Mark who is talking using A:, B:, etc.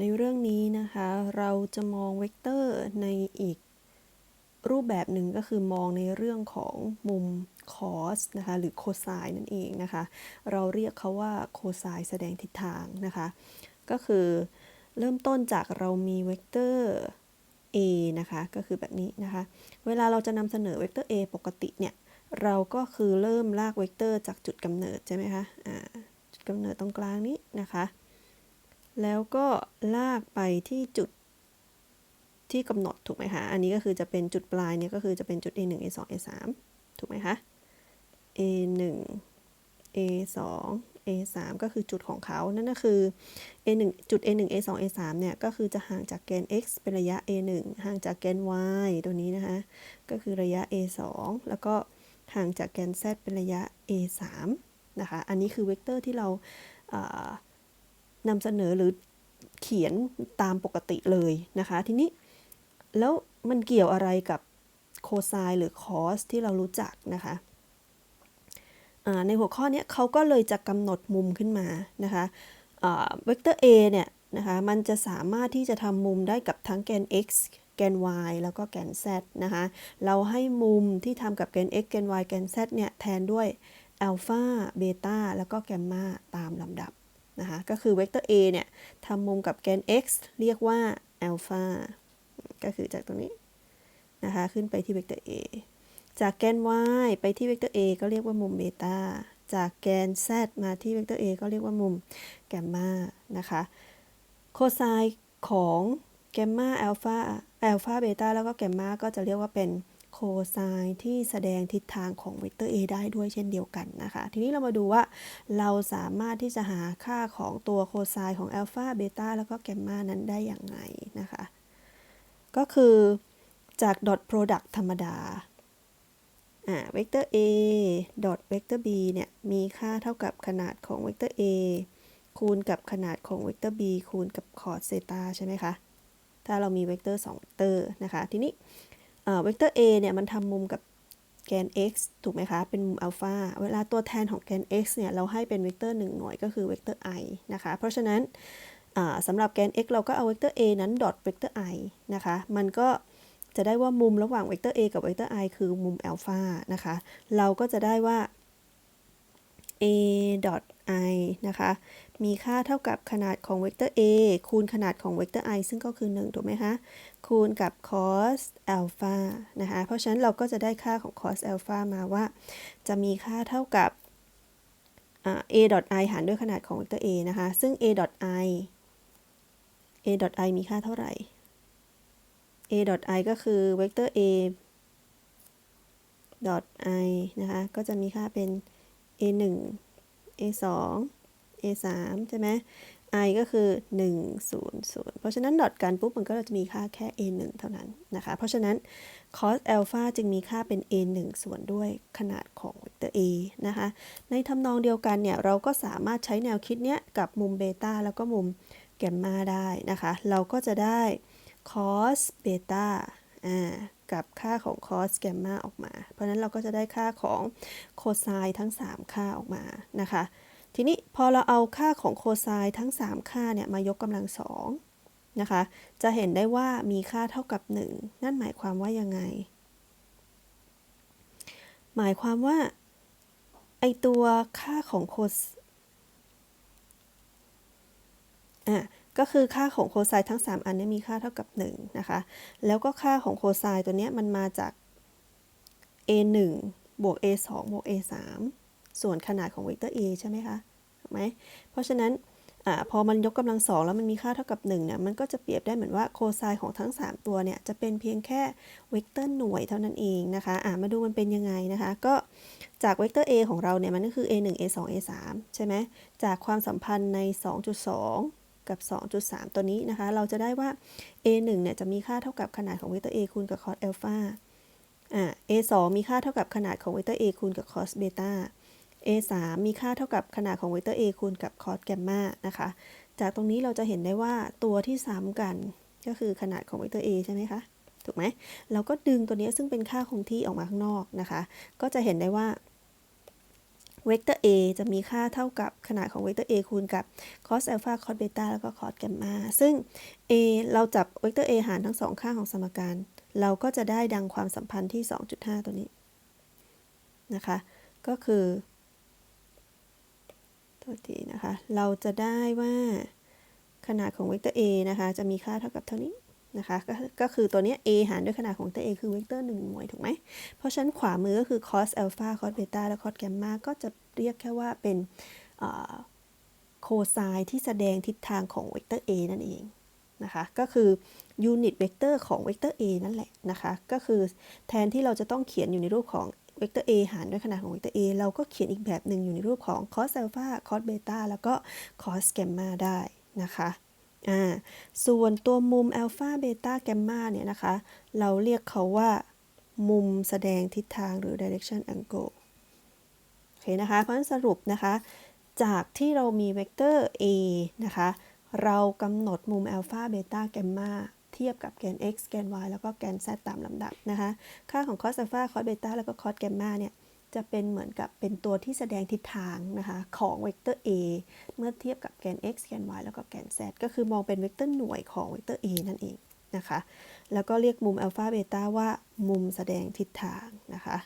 A: ในเรื่องนี้นะคะ เราจะมองเวกเตอร์ในอีกรูปแบบหนึ่งก็คือมองในเรื่องของมุมคอสนะคะหรือโคไซน์นั่นเองนะคะ เราเรียกเขาว่าโคไซน์แสดงทิศทางนะคะ ก็คือเริ่มต้นจากเรามีเวกเตอร์ a นะคะก็คือแบบนี้นะคะ เวลาเราจะนำเสนอเวกเตอร์ a ปกติเนี่ยเราก็คือเริ่มลากเวกเตอร์จากจุดกำเนิดใช่ไหมคะะจุดกำเนิดตรงกลางนี้นะคะ แล้วก็ ลากไปที่จุดที่กำหนดถูกไหมคะ อันนี้ก็คือจะเป็นจุดปลายเนี่ยก็คือจะเป็นจุด a1 a2 a3 ถูกไหมคะ a1 a2 a3 ก็คือจุดของเขา นั่นก็คือ a1 จุด a1 a2 a3 เนี่ยก็คือจะห่างจากแกน x เป็นระยะ a1 ห่างจากแกน y ตัวนี้นะคะ ก็คือระยะ a2 แล้วก็ห่างจากแกน z เป็นระยะ a3 นะคะ อันนี้คือเวกเตอร์ที่เรานำเสนอหรือ เขียนตามปกติเลยนะคะ ทีนี้แล้วมันเกี่ยวอะไรกับโคไซหรือคอสที่เรารู้จักนะคะในหัวข้อนี้เขาก็เลยจะกำหนดมุมขึ้นมานะคะเวกเตอร์ a เนี่ยนะคะมันจะสามารถที่จะทำมุมได้กับทั้งแกน x แกน y แล้วก็แกน z นะคะเราให้มุมที่ทำกับแกน x แกน y แกน z เนี่ยแทนด้วยอัลฟาเบต้าแล้วก็แกมมาตามลำดับ นะคะก็คือเวกเตอร์ a เนี่ยทำมุมกับแกน x เรียกว่าอัลฟาก็คือจากตรงนี้นะคะขึ้นไปที่เวกเตอร์ a จากแกน y ไปที่เวกเตอร์ a ก็เรียกว่ามุมเบต้าจากแกน z มาที่เวกเตอร์ a ก็เรียกว่ามุมแกมมานะคะโคไซน์ของแกมมาอัลฟาอัลฟาเบต้าแล้วก็แกมมาก็จะเรียกว่าเป็น โคไซน์ที่แสดงทิศทางของเวกเตอร์ a ได้ด้วยเช่นเดียวกันนะคะ ทีนี้เรามาดูว่าเราสามารถที่จะหาค่าของตัวโคไซน์ของอัลฟาเบต้าแล้วก็แกมมานั้นได้อย่างไรนะคะ ก็คือจาก dot product ธรรมดาอ่าเวกเตอร์ a dot เวกเตอร์ b เนี่ยมีค่าเท่ากับขนาดของเวกเตอร์ a คูณกับขนาดของเวกเตอร์ b คูณกับคอร์สเซตาใช่ไหมคะ ถ้าเรามีเวกเตอร์2เวกเตอร์นะคะ ทีนี้ เวกเตอร์ a เนี่ยมันทำมุมกับแกน x ถูกไหมคะ เป็นมุมอัลฟาเวลาตัวแทนของแกน x เนี่ย เราให้เป็นเวกเตอร์1หน่วยก็คือเวกเตอร์ i นะคะ เพราะฉะนั้นสำหรับแกน x เราก็เอาเวกเตอร์ a นั้นดอทเวกเตอร์ i นะคะ มันก็จะได้ว่ามุมระหว่างเวกเตอร์ a กับเวกเตอร์ i คือมุมอัลฟานะคะ เราก็จะได้ว่า a ดอท i นะคะ มีค่าเท่ากับขนาดของเวกเตอร์ a คูณขนาดของเวกเตอร์ i ซึ่งก็คือ 1 ถูกไหมคะ คูณกับ cos alpha นะคะ เพราะฉะนั้นเราก็จะได้ค่าของ cos alpha มาว่า จะมีค่าเท่ากับ a i หารด้วยขนาดของเวกเตอร์ a นะคะ ซึ่ง a i a i มีค่าเท่าไหร่ a i ก็คือเวกเตอร์ a i นะคะ ก็จะมีค่าเป็น a 1 a 2 a 3ใช่ไหม i ก็คือ 1 0 0 เพราะฉะนั้นดอทกันปุ๊บมันก็จะมีค่าแค่ a 1เท่านั้นนะคะ เพราะฉะนั้น cos alpha จึงมีค่าเป็น a 1ส่วนด้วยขนาดของเวกเตอร์ a นะคะ ในทำนองเดียวกันเนี่ย เราก็สามารถใช้แนวคิดเนี้ยกับมุมเบต้าแล้วก็มุมแกมมาได้นะคะ เราก็จะได้ cos เบต้ากับค่าของ cos แกมมาออกมา เพราะนั้นเราก็จะได้ค่าของโคไซน์ทั้ง 3 ค่าออกมานะคะ ทีนี้พอเราเอาค่าของโคไซน์ทั้ง 3 ค่าเนี่ยมายกกำลังสองนะคะ จะเห็นได้ว่ามีค่าเท่ากับ 1 นั่นหมายความว่ายังไง หมายความว่าไอตัวค่าของโคอะก็คือค่าของโคไซน์ทั้ง 3 อันนี้มีค่าเท่ากับ 1 นะคะ แล้วก็ค่าของโคไซน์ตัวนี้มันมาจาก a 1บวก a 2บวก a 3 ส่วนขนาดของเวกเตอร์ a ใช่ไหมคะถูกไหมเพราะฉะนั้นอพอมันยกกำลังสองแล้วมันมีค่าเท่ากับ1เนี่ยมันก็จะเปรียบได้เหมือนว่าโคไซน์ของทั้ง 3 ตัวเนี่ยจะเป็นเพียงแค่เวกเตอร์หน่วยเท่านั้นเองนะคะะมาดูมันเป็นยังไงนะคะ ก็จากเวกเตอร์ a ของเราเนี่ยมันก็คือ a 1 a 2 a 3ใช่ไหมจากความสัมพันธ์ใน 2.2กับ 2.3 ตัวนี้นะคะ เราจะได้ว่า a1 เนี่ยจะมีค่าเท่ากับขนาดของเวกเตอร์ a คูณกับ cos อัลฟาอ่า a2 มีค่าเท่ากับขนาดของเวกเตอร์ a คูณกับ cos เบต้า a3 มีค่าเท่ากับขนาดของเวกเตอร์ a คูณกับ cos แกมมานะคะ จากตรงนี้เราจะเห็นได้ว่าตัวที่ซ้ำกันก็คือขนาดของเวกเตอร์ a ใช่ไหมคะ ถูกไหม เราก็ดึงตัวนี้ซึ่งเป็นค่าคงที่ออกมาข้างนอกนะคะ ก็จะเห็นได้ว่าเวกเตอร์ a จะมีค่าเท่ากับขนาดของเวกเตอร์ a คูณกับ cos alpha cos beta แล้วก็ cos gamma ซึ่ง a เราจับเวกเตอร์ a หารทั้งสองข้างของสมการ เราก็จะได้ดังความสัมพันธ์ที่ 2.5 ตัวนี้นะคะ ก็คือ โทษทีนะคะ เราจะได้ว่าขนาดของเวกเตอร์ a นะคะ จะมีค่าเท่ากับเท่านี้นะคะก็ก็คือตัวเนี้ย a หารด้วยขนาดของเวกเตอร์ a คือเวกเตอร์1หน่วยถูกไหม เพราะฉะนั้นขวามือก็คือ cos alpha cos beta และ cos gamma ก็จะเรียกแค่ว่าเป็นโคไซน์ที่แสดงทิศทางของเวกเตอร์ a นั่นเองนะคะ ก็คือยูนิตเวกเตอร์ของเวกเตอร์ a นั่นแหละนะคะ ก็คือแทนที่เราจะต้องเขียนอยู่ในรูปของ เวกเตอร์ a หารด้วยขนาดของเวกเตอร์ a เราก็เขียนอีกแบบหนึ่งอยู่ในรูปของ cos alpha cos beta แล้วก็ cos gamma ได้นะคะอ่าส่วนตัวมุม alpha beta gamma เนี่ยนะคะ เราเรียกเขาว่า มุมแสดงทิศทางหรือ direction angle โอเคนะคะ เพราะฉะนั้นสรุปนะคะ จากที่เรามีเวกเตอร์ a นะคะ เรากำหนดมุม alpha beta gamma เทียบกับแกน x แกน y แล้วก็แกน z ตามลำดับนะคะค่าของ cos alpha cos beta แล้วก็ cos gamma เนี่ยจะเป็นเหมือนกับเป็นตัวที่แสดงทิศทางนะคะของเวกเตอร์ a เมื่อเทียบกับแกน x แกน y แล้วก็แกน z ก็คือมองเป็นเวกเตอร์หน่วยของเวกเตอร์ a นั่นเองนะคะแล้วก็เรียกมุมอัลฟาเบต้าว่ามุมแสดงทิศทางนะคะ